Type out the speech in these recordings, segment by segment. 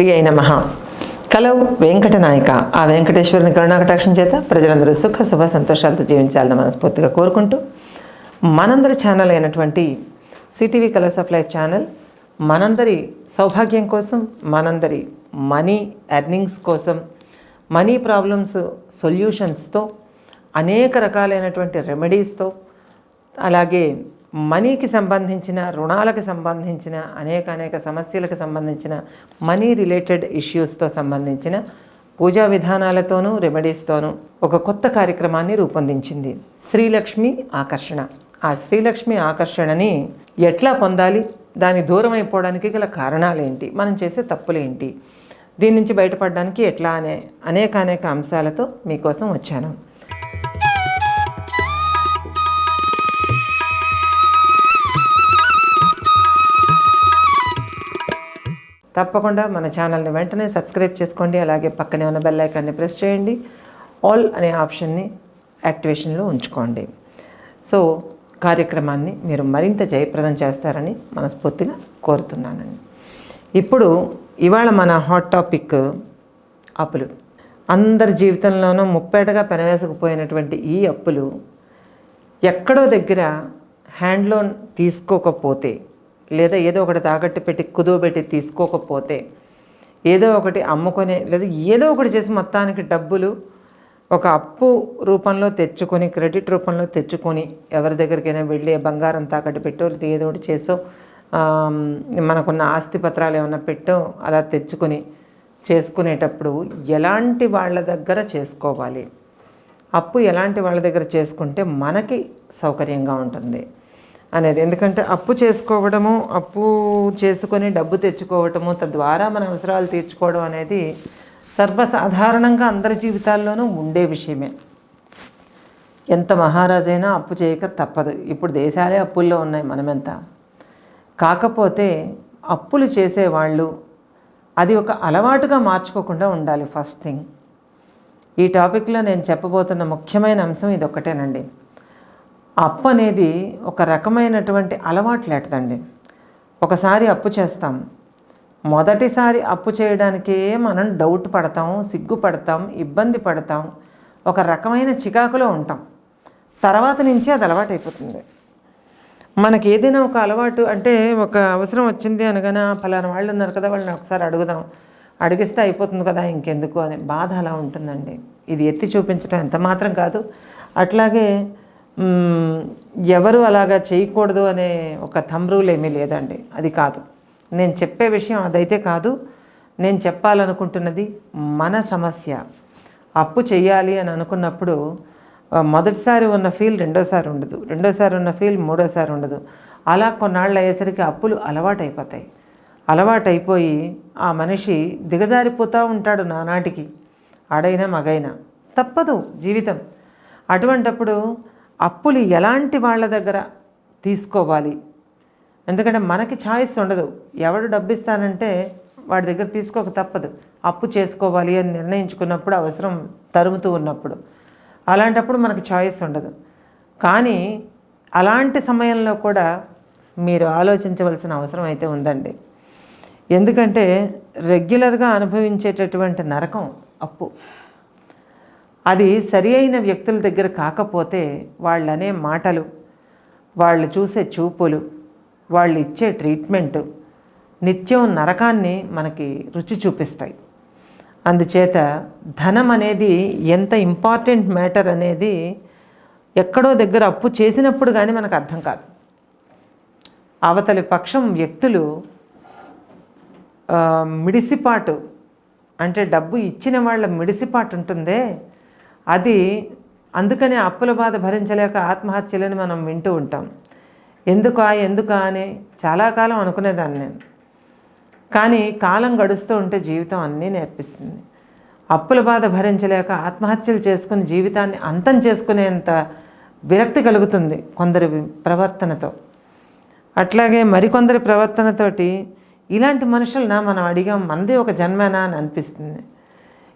శ్రీ అయిన మహా కలవు వెంకటనాయక. ఆ వెంకటేశ్వరుని కరుణాకటాక్షం చేత ప్రజలందరూ సుఖ శుభ సంతోషాలతో జీవించాలని మనస్ఫూర్తిగా కోరుకుంటూ మనందరి ఛానల్ అయినటువంటి CTV colours of life channel మనందరి సౌభాగ్యం కోసం మనందరి మనీ ఎర్నింగ్స్ కోసం మనీ ప్రాబ్లమ్స్ సొల్యూషన్స్తో అనేక రకాలైనటువంటి రెమెడీస్తో అలాగే మనీకి సంబంధించిన రుణాలకు సంబంధించిన అనేక అనేక సమస్యలకు సంబంధించిన మనీ రిలేటెడ్ ఇష్యూస్తో సంబంధించిన పూజా విధానాలతోనూ రెమెడీస్తోనూ ఒక కొత్త కార్యక్రమాన్ని రూపొందించింది శ్రీలక్ష్మి ఆకర్షణ. ఆ శ్రీలక్ష్మి ఆకర్షణని ఎట్లా పొందాలి? దాని దూరం అయిపోవడానికి గల కారణాలేంటి? మనం చేసే తప్పులేంటి? దీని నుంచి బయటపడడానికి ఎట్లా అనే అనేక అనేక అంశాలతో మీకోసం వచ్చాను. తప్పకుండా మన ఛానల్ని వెంటనే సబ్స్క్రైబ్ చేసుకోండి. అలాగే పక్కనే ఉన్న బెల్ ఐకాన్ని ప్రెస్ చేయండి. ఆల్ అనే ఆప్షన్ని యాక్టివేషన్లో ఉంచుకోండి. సో కార్యక్రమాన్ని మీరు మరింత జయప్రదం చేస్తారని మనస్ఫూర్తిగా కోరుతున్నానండి. ఇప్పుడు ఇవాళ మన హాట్ టాపిక్ అప్పులు. అందరి జీవితంలోనూ ముప్పేటగా పెనవేసుకుపోయినటువంటి ఈ అప్పులు ఎక్కడో దగ్గర హ్యాండ్ లోన్ తీసుకోకపోతే లేదా ఏదో ఒకటి తాకట్టు పెట్టి కుదువబెట్టి తీసుకోకపోతే ఏదో ఒకటి అమ్ముకొని లేదా ఏదో ఒకటి చేసి మొత్తానికి డబ్బులు ఒక అప్పు రూపంలో తెచ్చుకొని క్రెడిట్ రూపంలో తెచ్చుకొని ఎవరి దగ్గరికైనా వెళ్ళి బంగారం తాకట్టు పెట్టో లేదా ఏదో ఒకటి చేసో మనకున్న ఆస్తి పత్రాలు ఏమైనా పెట్టో అలా తెచ్చుకొని చేసుకునేటప్పుడు ఎలాంటి వాళ్ళ దగ్గర చేసుకోవాలి? అప్పు ఎలాంటి వాళ్ళ దగ్గర చేసుకుంటే మనకి సౌకర్యంగా ఉంటుంది? అనేది. ఎందుకంటే అప్పు చేసుకోవడము అప్పు చేసుకొని డబ్బు తెచ్చుకోవటము తద్వారా మన అవసరాలు తీర్చుకోవడం అనేది సర్వసాధారణంగా అందరి జీవితాల్లోనూ ఉండే విషయమే. ఎంత మహారాజైనా అప్పు చేయక తప్పదు. ఇప్పుడు దేశాలే అప్పుల్లో ఉన్నాయి మనమెంత. కాకపోతే అప్పులు చేసేవాళ్ళు అది ఒక అలవాటుగా మార్చుకోకుండా ఉండాలి ఫస్ట్ థింగ్. ఈ టాపిక్లో నేను చెప్పబోతున్న ముఖ్యమైన అంశం ఇది ఒక్కటేనండి అప్పు అనేది ఒక రకమైనటువంటి అలవాటు లేటదండి ఒకసారి అప్పు చేస్తాం. మొదటిసారి అప్పు చేయడానికే మనం డౌట్ పడతాం సిగ్గుపడతాం ఇబ్బంది పడతాం. ఒక రకమైన చికాకులో ఉంటాం. తర్వాత నుంచి అది అలవాటు అయిపోతుంది మనకి ఏదైనా ఒక అలవాటు అంటే ఒక అవసరం వచ్చింది అనగానే "ఆ, ఫలానా వాళ్ళు ఉన్నారు కదా వాళ్ళని ఒకసారి అడుగుదాం. అడిగిస్తే అయిపోతుంది కదా ఇంకెందుకు? అనే బాధ అలా ఉంటుందండి. ఇది ఎత్తి చూపించడం ఎంత మాత్రం కాదు. అట్లాగే ఎవరు అలాగా చేయకూడదు అనే ఒక థమ్ రూల్ ఏమీ లేదండి. అది కాదు. నేను చెప్పే విషయం అదైతే కాదు. నేను చెప్పాలనుకుంటున్నది మన సమస్య. అప్పు చేయాలి అని అనుకున్నప్పుడు మొదటిసారి ఉన్న ఫీల్ రెండోసారి ఉండదు. రెండోసారి ఉన్న ఫీల్ మూడోసారి ఉండదు. అలా కొన్నాళ్ళు అయ్యేసరికి అప్పులు అలవాటైపోతాయి. అలవాటైపోయి ఆ మనిషి దిగజారిపోతూ ఉంటాడు నానాటికి. ఆడైనా మగైనా. తప్పదు జీవితం. అటువంటప్పుడు అప్పులు ఎలాంటి వాళ్ళ దగ్గర తీసుకోవాలి? ఎందుకంటే మనకి ఛాయిస్ ఉండదు. ఎవడు డబ్బు ఇస్తానంటే వాడి దగ్గర తీసుకోక తప్పదు. అప్పు చేసుకోవాలి అని నిర్ణయించుకున్నప్పుడు అవసరం తరుముతూ ఉన్నప్పుడు. అలాంటప్పుడు మనకు ఛాయిస్ ఉండదు. కానీ అలాంటి సమయంలో కూడా మీరు ఆలోచించవలసిన అవసరం అయితే ఉందండి. ఎందుకంటే రెగ్యులర్గా అనుభవించేటటువంటి నరకం అప్పు. అది సరి అయిన వ్యక్తుల దగ్గర కాకపోతే వాళ్ళనే మాటలు వాళ్ళు చూసే చూపులు వాళ్ళు ఇచ్చే ట్రీట్మెంట్ నిత్యం నరకాన్ని మనకి రుచి చూపిస్తాయి. అందుచేత ధనం అనేది ఎంత ఇంపార్టెంట్ మ్యాటర్ అనేది ఎక్కడో దగ్గర అప్పు చేసినప్పుడు కానీ మనకు అర్థం కాదు. అవతలి పక్షం వ్యక్తులు మిడిసిపాటు అంటే డబ్బు ఇచ్చిన వాళ్ళ మిడిసిపాటు ఉంటుందే అది అందుకనే అప్పుల బాధ భరించలేక ఆత్మహత్యలని మనం వింటూ ఉంటాం. ఎందుకా ఎందుకా అని చాలా కాలం అనుకునేదాన్ని నేను. కానీ కాలం గడుస్తూ ఉంటే జీవితం అన్నీ నేర్పిస్తుంది. అప్పుల బాధ భరించలేక ఆత్మహత్యలు చేసుకుని జీవితాన్ని అంతం చేసుకునేంత విరక్తి కలుగుతుంది కొందరి ప్రవర్తనతో. అట్లాగే మరికొందరి ప్రవర్తనతోటి ఇలాంటి మనుషులనా మనం అడిగాం మనది ఒక జన్మనా అని అనిపిస్తుంది.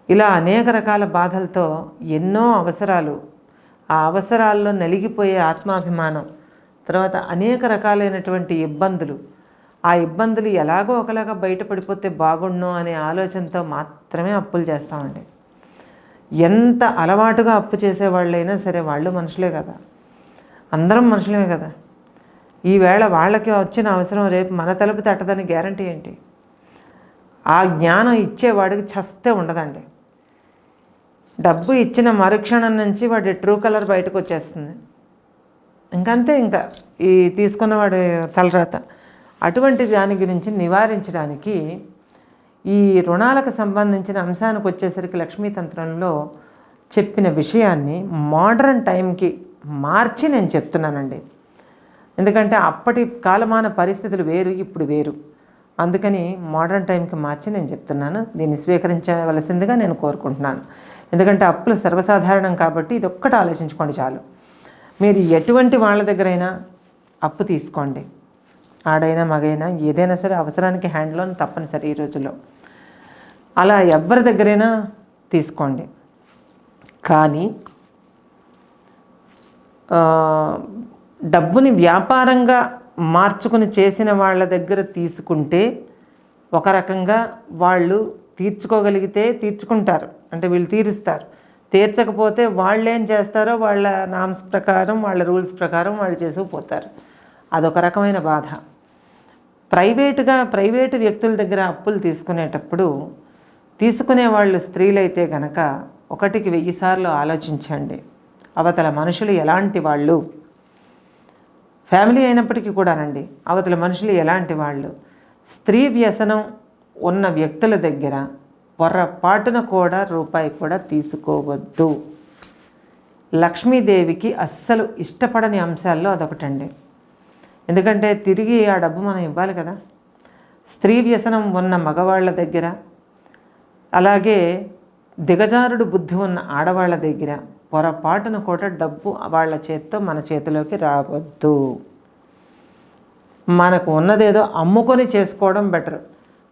ఇలా అనేక రకాల బాధలతో ఎన్నో అవసరాలు ఆ అవసరాల్లో నలిగిపోయే ఆత్మాభిమానం తర్వాత అనేక రకాలైనటువంటి ఇబ్బందులు. ఆ ఇబ్బందులు ఎలాగో ఒకలాగా బయటపడిపోతే బాగుండు అనే ఆలోచనతో మాత్రమే అప్పులు చేస్తామండి. ఎంత అలవాటుగా అప్పు చేసేవాళ్ళైనా సరే వాళ్ళు మనుషులే కదా. అందరం మనుషులమే కదా. ఈవేళ వాళ్ళకి వచ్చిన అవసరం రేపు మన తలుపు తట్టదని గ్యారంటీ ఏంటి? ఆ జ్ఞానం ఇచ్చేవాడికి చస్తే ఉండదండి. డబ్బు ఇచ్చిన మరుక్షణం నుంచి వాడి ట్రూ కలర్ బయటకు వచ్చేస్తుంది. ఇంకంతే ఇంకా. ఈ తీసుకున్నవాడి తలరాత. అటువంటి దాని గురించి నివారించడానికి ఈ రుణాలకు సంబంధించిన అంశానికి వచ్చేసరికి లక్ష్మీతంత్రంలో చెప్పిన విషయాన్ని మోడర్న్ టైంకి మార్చి నేను చెప్తున్నానండి. ఎందుకంటే అప్పటి కాలమాన పరిస్థితులు వేరు ఇప్పుడు వేరు. అందుకని మోడర్న్ టైంకి మార్చి నేను చెప్తున్నాను. దీన్ని స్వీకరించవలసిందిగా నేను కోరుకుంటున్నాను. ఎందుకంటే అప్పులు సర్వసాధారణం కాబట్టి ఇది ఒక్కటి ఆలోచించుకోండి చాలు. మీరు ఎటువంటి వాళ్ళ దగ్గరైనా అప్పు తీసుకోండి. ఆడైనా మగైనా ఏదైనా సరే అవసరానికి హ్యాండ్లోన్ తప్పనిసరి ఈ రోజుల్లో. అలా ఎవరి దగ్గరైనా తీసుకోండి. కానీ డబ్బుని వ్యాపారంగా మార్చుకుని చేసిన వాళ్ళ దగ్గర తీసుకుంటే ఒక రకంగా వాళ్ళు తీర్చుకోగలిగితే తీర్చుకుంటారు. అంటే వీళ్ళు తీరుస్తారు. తీర్చకపోతే వాళ్ళు ఏం చేస్తారో వాళ్ళ నామ్స్ ప్రకారం వాళ్ళ రూల్స్ ప్రకారం వాళ్ళు చేసుకుపోతారు అదొక రకమైన బాధ. ప్రైవేటుగా ప్రైవేటు వ్యక్తుల దగ్గర అప్పులు తీసుకునేటప్పుడు తీసుకునే వాళ్ళు స్త్రీలైతే గనక ఒకటికి వెయ్యి సార్లు ఆలోచించండి. అవతల మనుషులు ఎలాంటి వాళ్ళు? ఫ్యామిలీ అయినప్పటికీ కూడానండి అవతల మనుషులు ఎలాంటి వాళ్ళు? స్త్రీ వ్యసనం ఉన్న వ్యక్తుల దగ్గర పొరపాటున కూడా రూపాయి కూడా తీసుకోవద్దు. లక్ష్మీదేవికి అస్సలు ఇష్టపడని అంశాల్లో అదొకటండి. ఎందుకంటే తిరిగి ఆ డబ్బు మనం ఇవ్వాలి కదా. స్త్రీ వ్యసనం ఉన్న మగవాళ్ళ దగ్గర అలాగే దిగజారుడు బుద్ధి ఉన్న ఆడవాళ్ళ దగ్గర పొరపాటున కూడా డబ్బు వాళ్ళ చేత్తో మన చేతిలోకి రావద్దు. మనకు ఉన్నదేదో అమ్ముకొని చేసుకోవడం బెటర్.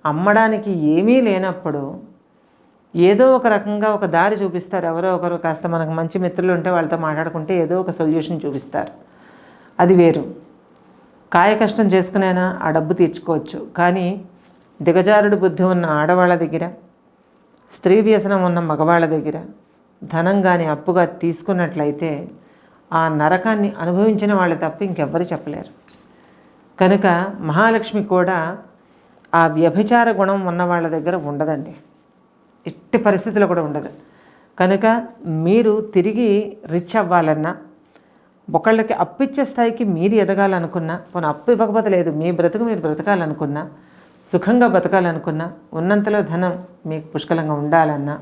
అమ్మడానికి ఏమీ లేనప్పుడు ఏదో ఒక రకంగా ఒక దారి చూపిస్తారు. ఎవరో ఒకరు కాస్త మనకు మంచి మిత్రులు ఉంటే వాళ్ళతో మాట్లాడుకుంటే ఏదో ఒక సొల్యూషన్ చూపిస్తారు. అది వేరు. కాయ కష్టం చేసుకునైనా ఆ డబ్బు తీర్చుకోవచ్చు. కానీ దిగజారుడు బుద్ధి ఉన్న ఆడవాళ్ళ దగ్గర స్త్రీ వ్యసనం ఉన్న మగవాళ్ళ దగ్గర ధనం కానీ అప్పుగా తీసుకున్నట్లయితే ఆ నరకాన్ని అనుభవించిన వాళ్ళు తప్ప ఇంకెవ్వరు చెప్పలేరు. కనుక మహాలక్ష్మి కూడా ఆ వ్యభిచార గుణం ఉన్న వాళ్ళ దగ్గర ఉండదండి. ఎట్టి పరిస్థితులు కూడా ఉండదు. కనుక మీరు తిరిగి రిచ్ అవ్వాలన్నా ఒకళ్ళకి అప్పిచ్చే స్థాయికి మీరు ఎదగాలనుకున్నా పోనీ అప్పు ఇవ్వకపోతే లేదు మీ బ్రతుకు మీరు బ్రతకాలనుకున్నా సుఖంగా బతకాలనుకున్నా ఉన్నంతలో ధనం మీకు పుష్కలంగా ఉండాలన్నా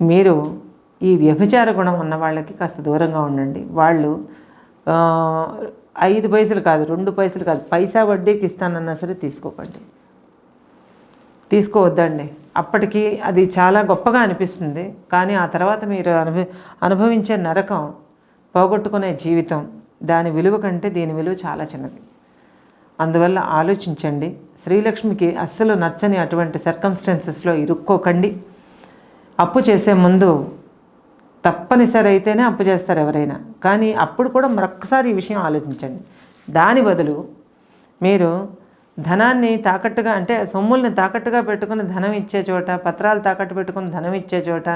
మీరు ఈ వ్యభిచార గుణం ఉన్న వాళ్ళకి కాస్త దూరంగా ఉండండి. వాళ్ళు ఐదు పైసలు కాదు రెండు పైసలు కాదు. పైసా వడ్డీకి ఇస్తానన్నా సరే తీసుకోకండి. తీసుకోవద్దండి. అప్పటికి అది చాలా గొప్పగా అనిపిస్తుంది. కానీ ఆ తర్వాత మీరు అనుభవి అనుభవించే నరకం పోగొట్టుకునే జీవితం దాని విలువ కంటే దీని విలువ చాలా చిన్నది. అందువల్ల ఆలోచించండి. శ్రీలక్ష్మికి అస్సలు నచ్చని అటువంటి సర్కమ్స్టెన్సెస్లో ఇరుక్కోకండి. అప్పు చేసే ముందు తప్పనిసరి అయితేనే అప్పు చేస్తారు ఎవరైనా. కానీ అప్పుడు కూడా మరొకసారి ఈ విషయం ఆలోచించండి. దాని బదులు మీరు ధనాన్ని తాకట్టుగా అంటే సొమ్ముల్ని తాకట్టుగా పెట్టుకుని ధనం ఇచ్చే చోట పత్రాలు తాకట్టు పెట్టుకుని ధనం ఇచ్చే చోట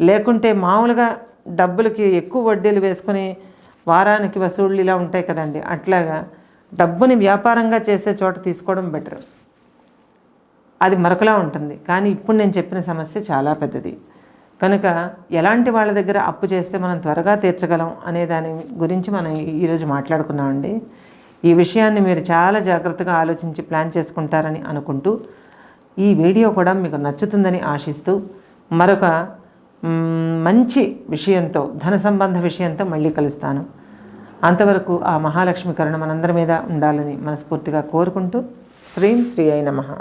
లేకుంటే మామూలుగా డబ్బులకి ఎక్కువ వడ్డీలు వేసుకుని వారానికి వసూళ్ళు ఇలా ఉంటాయి కదండి. అట్లాగా డబ్బుని వ్యాపారంగా చేసే చోట తీసుకోవడం బెటర్. అది మరొకలా ఉంటుంది. కానీ ఇప్పుడు నేను చెప్పిన సమస్య చాలా పెద్దది. కనుక ఎలాంటి వాళ్ళ దగ్గర అప్పు చేస్తే మనం త్వరగా తీర్చగలం అనే దాని గురించి మనం ఈరోజు మాట్లాడుకున్నామండి. ఈ విషయాన్ని మీరు చాలా జాగ్రత్తగా ఆలోచించి ప్లాన్ చేసుకుంటారని అనుకుంటూ ఈ వీడియో కూడా మీకు నచ్చుతుందని ఆశిస్తూ మరొక మంచి విషయంతో ధన సంబంధ విషయంతో మళ్ళీ కలుస్తాను. అంతవరకు ఆ మహాలక్ష్మి కరుణ మనందరి మీద ఉండాలని మనస్ఫూర్తిగా కోరుకుంటూ శ్రీం శ్రీ అయిన మహా